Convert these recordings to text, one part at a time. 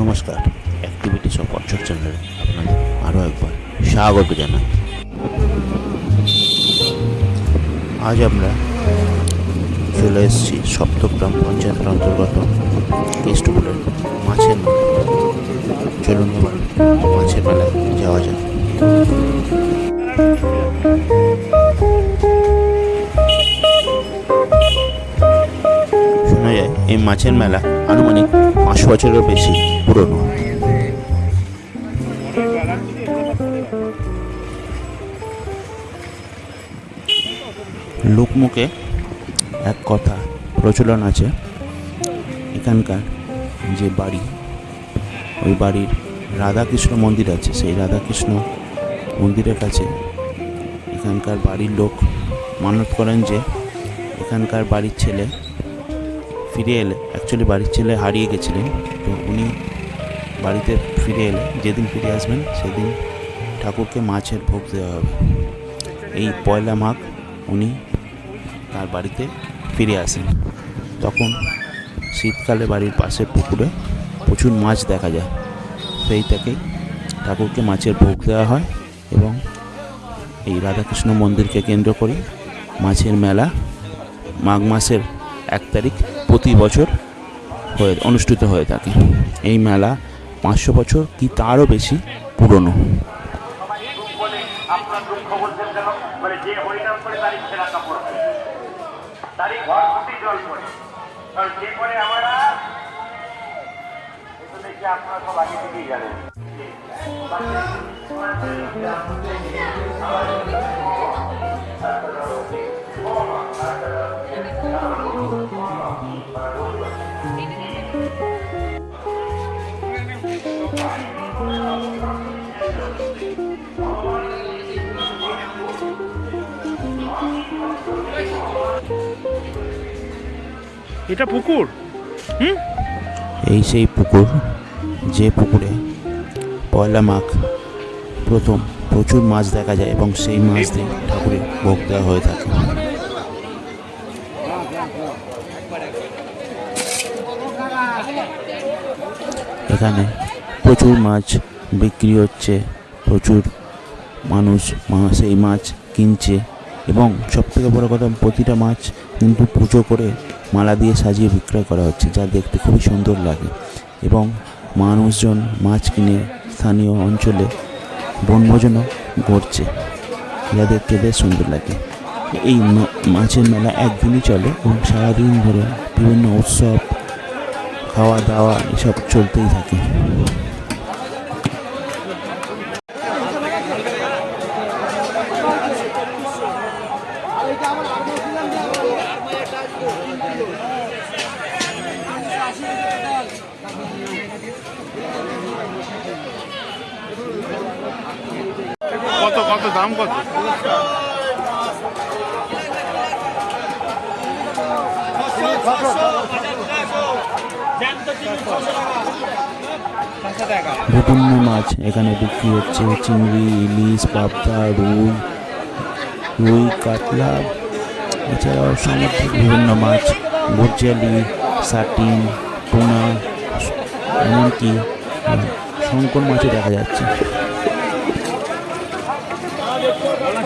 নমস্কার। Activities of কচ্ছপ চ্যানেলে আপনাদের আরও একবার স্বাগত জানাই। আজ আমরা চলে এসেছি সপ্তগ্রাম পঞ্চায়েতের অন্তর্গত কেষ্টপুরের মাছের চলুন এবার মাছের মেলায় যাওয়া যাক। শোনা যায়, এই মাছের মেলা আনুমানিক পাঁচশো বছরেরও বেশি পুরনো। লোকমুখে এক কথা প্রচলন আছে, এখানকার যে বাড়ি, ওই বাড়ির রাধাকৃষ্ণ মন্দির আছে, সেই রাধাকৃষ্ণ মন্দিরের কাছে এখানকার বাড়ির লোক মানত করেন যে, এখানকার বাড়ির ছেলে ফিরে এলে অ্যাকচুয়ালি বাড়ির ছেলে হারিয়ে গেছিলেন, তো উনি বাড়িতে ফিরে এলে, যেদিন ফিরে আসবেন সেদিন ঠাকুরকে মাছের ভোগ দেওয়া হবে। এই পয়লা মাঘ উনি তার বাড়িতে ফিরে আসেন। তখন শীতকালে বাড়ির পাশের পুকুরে প্রচুর মাছ দেখা যায়। সেই থেকেই ঠাকুরকে মাছের ভোগ দেওয়া হয় এবং এই রাধাকৃষ্ণ মন্দিরকে কেন্দ্র করে মাছের মেলা মাঘ মাসের এক তারিখ প্রতি বছর হয়ে অনুষ্ঠিত হয়ে থাকে। এই মেলা পাঁচশো বছর কি তারও বেশি পুরনো? আপনার দুঃখ বলছেন কেন বলে এটা পুকুর? হুম? এই সেই পুকুর, যে পুকুরে পয়লা মাঘ প্রথম প্রচুর মাছ দেখা যায় এবং সেই মাছ দিয়ে ঠাকুরের ভোগ দেওয়া হয়ে থাকে। এখানে প্রচুর মাছ বিক্রি হচ্ছে, প্রচুর মানুষ সেই মাছ কিনছে। এবং সবথেকে বড় কথা প্রতিটা মাছ কিন্তু পুজো করে মালা দিয়ে সাজিয়ে বিক্রয় করা হচ্ছে, যা দেখতে খুবই সুন্দর লাগে। এবং মানুষজন মাছ কিনে স্থানীয় অঞ্চলে বনভোজনও করছে, যা দেখতে বেশ সুন্দর লাগে। এই মাছের মেলা একদিনই চলে এবং সারাদিন ধরে বিভিন্ন উৎসব খাওয়া দাওয়া এসব চলতেই থাকে। কত, দাম কত? বিভিন্ন মাছ এখানে বিক্রি হচ্ছে, চিংড়ি, ইলিশ, পাবদা, রুই রুই, কাতলা, এছাড়াও সামুদ্রিক বিভিন্ন মাছ ভুরজালি সাটিন পোনা এমনকি শঙ্কর মাছও দেখা যাচ্ছে।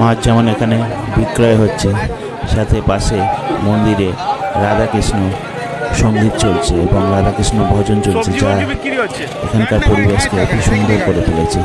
মাছ যেমন এখানে বিক্রয় হচ্ছে সাথে পাশে মন্দিরে রাধাকৃষ্ণ সংগীত চলছে এবং রাধাকৃষ্ণ ভজন চলছে যা এখানকার পরিবেশকে অতি সুন্দর করে তুলেছে।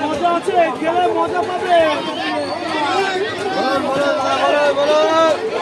মজা আছে গেলে মজা পাবে। বলো বলো